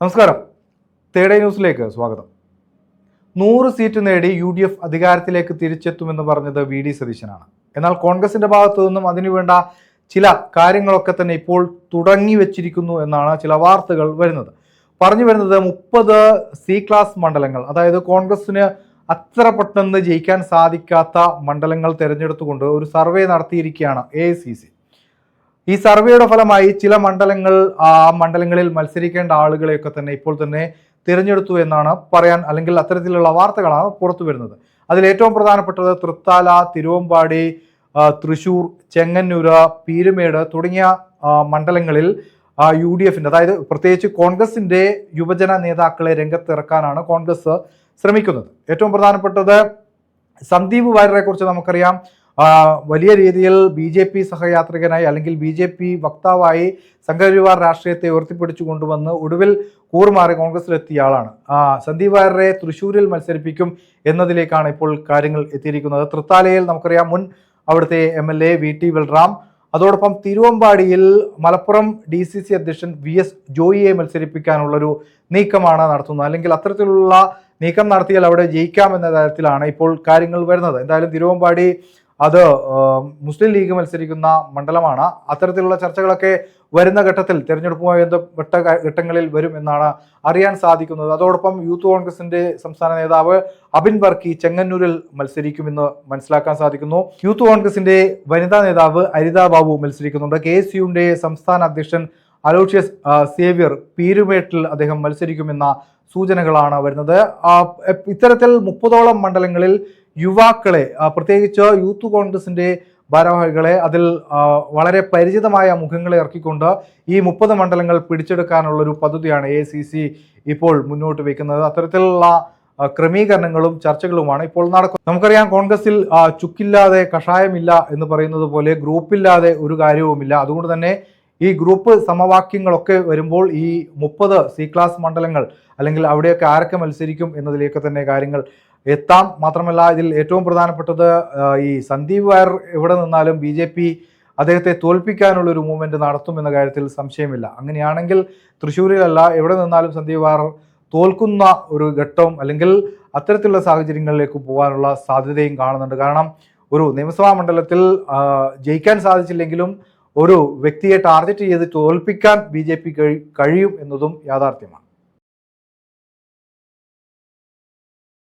നമസ്കാരം. തേടേ ന്യൂസിലേക്ക് സ്വാഗതം. നൂറ് സീറ്റ് നേടി യു ഡി എഫ് അധികാരത്തിലേക്ക് തിരിച്ചെത്തുമെന്ന് പറഞ്ഞത് വി ഡി സതീശനാണ്. എന്നാൽ കോൺഗ്രസിന്റെ ഭാഗത്തു നിന്നും അതിനുവേണ്ട ചില കാര്യങ്ങളൊക്കെ തന്നെ ഇപ്പോൾ തുടങ്ങി വെച്ചിരിക്കുന്നു എന്നാണ് ചില വാർത്തകൾ വരുന്നത്. പറഞ്ഞു വരുന്നത് മുപ്പത് സി ക്ലാസ് മണ്ഡലങ്ങൾ അതായത് കോൺഗ്രസിന് അത്ര പെട്ടെന്ന് ജയിക്കാൻ സാധിക്കാത്ത മണ്ഡലങ്ങൾ തിരഞ്ഞെടുത്തുകൊണ്ട് ഒരു സർവേ നടത്തിയിരിക്കുകയാണ് എ ഈ സർവേയുടെ ഫലമായി ചില മണ്ഡലങ്ങൾ ആ മണ്ഡലങ്ങളിൽ മത്സരിക്കേണ്ട ആളുകളെയൊക്കെ തന്നെ ഇപ്പോൾ തന്നെ തിരഞ്ഞെടുത്തു എന്നാണ് പറയാൻ അല്ലെങ്കിൽ അത്തരത്തിലുള്ള വാർത്തകളാണ് പുറത്തു വരുന്നത്. അതിൽ ഏറ്റവും പ്രധാനപ്പെട്ടത് തൃത്താല തിരുവമ്പാടി തൃശൂർ ചെങ്ങന്നൂര് പീരുമേട് തുടങ്ങിയ മണ്ഡലങ്ങളിൽ യു ഡി എഫിന്റെ അതായത് പ്രത്യേകിച്ച് കോൺഗ്രസിന്റെ യുവജന നേതാക്കളെ രംഗത്തിറക്കാനാണ് കോൺഗ്രസ് ശ്രമിക്കുന്നത്. ഏറ്റവും പ്രധാനപ്പെട്ടത് സന്ദീപ് വാര്യരെ കുറിച്ച് നമുക്കറിയാം. വലിയ രീതിയിൽ ബി ജെ പി സഹയാത്രികനായി അല്ലെങ്കിൽ ബി ജെ പി വക്താവായി സംഘപരിവാർ രാഷ്ട്രീയത്തെ ഉയർത്തിപ്പിടിച്ചു കൊണ്ടുവന്ന് ഒടുവിൽ കൂറുമാറി കോൺഗ്രസിലെത്തിയ ആളാണ്. സന്ദീപ് വാര്യരെ തൃശ്ശൂരിൽ മത്സരിപ്പിക്കും എന്നതിലേക്കാണ് ഇപ്പോൾ കാര്യങ്ങൾ എത്തിയിരിക്കുന്നത്. തൃത്താലയിൽ നമുക്കറിയാം മുൻ അവിടുത്തെ M L A V T Balram. അതോടൊപ്പം തിരുവമ്പാടിയിൽ മലപ്പുറം ഡി സി സി അധ്യക്ഷൻ വി എസ് ജോയിയെ മത്സരിപ്പിക്കാനുള്ളൊരു നീക്കമാണ് നടത്തുന്നത്. അല്ലെങ്കിൽ അത്തരത്തിലുള്ള നീക്കം നടത്തിയാൽ അവിടെ ജയിക്കാം എന്ന തരത്തിലാണ് ഇപ്പോൾ കാര്യങ്ങൾ വരുന്നത്. എന്തായാലും തിരുവമ്പാടി അത് മുസ്ലിം ലീഗ് മത്സരിക്കുന്ന മണ്ഡലമാണ്. അത്തരത്തിലുള്ള ചർച്ചകളൊക്കെ വരുന്ന ഘട്ടത്തിൽ തെരഞ്ഞെടുപ്പുമായി ബന്ധപ്പെട്ട ഘട്ടങ്ങളിൽ വരും എന്നാണ് അറിയാൻ സാധിക്കുന്നത്. അതോടൊപ്പം യൂത്ത് കോൺഗ്രസിന്റെ സംസ്ഥാന നേതാവ് അബിൻ ബർക്കി ചെങ്ങന്നൂരിൽ മത്സരിക്കുമെന്ന് മനസ്സിലാക്കാൻ സാധിക്കുന്നു. യൂത്ത് കോൺഗ്രസിന്റെ വനിതാ നേതാവ് അരിത ബാബു മത്സരിക്കുന്നുണ്ട്. കെ എസ് യുവിന്റെ സംസ്ഥാന അധ്യക്ഷൻ അലോഷ്യസ് സേവ്യർ പീരുമേട്ടിൽ അദ്ദേഹം മത്സരിക്കുമെന്ന സൂചനകളാണ് വരുന്നത്. ഇത്തരത്തിൽ മുപ്പതോളം മണ്ഡലങ്ങളിൽ യുവാക്കളെ പ്രത്യേകിച്ച് യൂത്ത് കോൺഗ്രസിന്റെ ഭാരവാഹികളെ അതിൽ വളരെ പരിചിതമായ മുഖങ്ങളെ ഇറക്കിക്കൊണ്ട് ഈ മുപ്പത് മണ്ഡലങ്ങൾ പിടിച്ചെടുക്കാനുള്ള ഒരു പദ്ധതിയാണ് എ സി സി ഇപ്പോൾ മുന്നോട്ട് വയ്ക്കുന്നത് അത്തരത്തിലുള്ള ക്രമീകരണങ്ങളും ചർച്ചകളുമാണ് ഇപ്പോൾ നടക്കുന്നത്. നമുക്കറിയാം കോൺഗ്രസിൽ ചുക്കില്ലാതെ കഷായമില്ല എന്ന് പറയുന്നത് പോലെ ഗ്രൂപ്പില്ലാതെ ഒരു കാര്യവുമില്ല. അതുകൊണ്ട് തന്നെ ഈ ഗ്രൂപ്പ് സമവാക്യങ്ങളൊക്കെ വരുമ്പോൾ ഈ മുപ്പത് സി ക്ലാസ് മണ്ഡലങ്ങൾ അല്ലെങ്കിൽ അവിടെയൊക്കെ ആരൊക്കെ മത്സരിക്കും എന്നതിലേക്ക് തന്നെ കാര്യങ്ങൾ എത്താം. മാത്രമല്ല ഇതിൽ ഏറ്റവും പ്രധാനപ്പെട്ടത് ഈ സന്ദീപ് വയർ എവിടെ നിന്നാലും ബി ജെ പി അദ്ദേഹത്തെ തോൽപ്പിക്കാനുള്ള ഒരു മൂവ്മെന്റ് നടത്തും എന്ന കാര്യത്തിൽ സംശയമില്ല. അങ്ങനെയാണെങ്കിൽ തൃശ്ശൂരിലല്ല എവിടെ നിന്നാലും സന്ദീപ് വയർ തോൽക്കുന്ന ഒരു ഘട്ടവും അല്ലെങ്കിൽ അത്തരത്തിലുള്ള സാഹചര്യങ്ങളിലേക്ക് പോകാനുള്ള സാധ്യതയും കാണുന്നുണ്ട്. കാരണം ഒരു നിയമസഭാ മണ്ഡലത്തിൽ ജയിക്കാൻ സാധിച്ചില്ലെങ്കിലും ഒരു വ്യക്തിയെ ടാർഗറ്റ് ചെയ്ത് തോൽപ്പിക്കാൻ ബി ജെ പി കഴിയും എന്നതും യാഥാർത്ഥ്യമാണ്.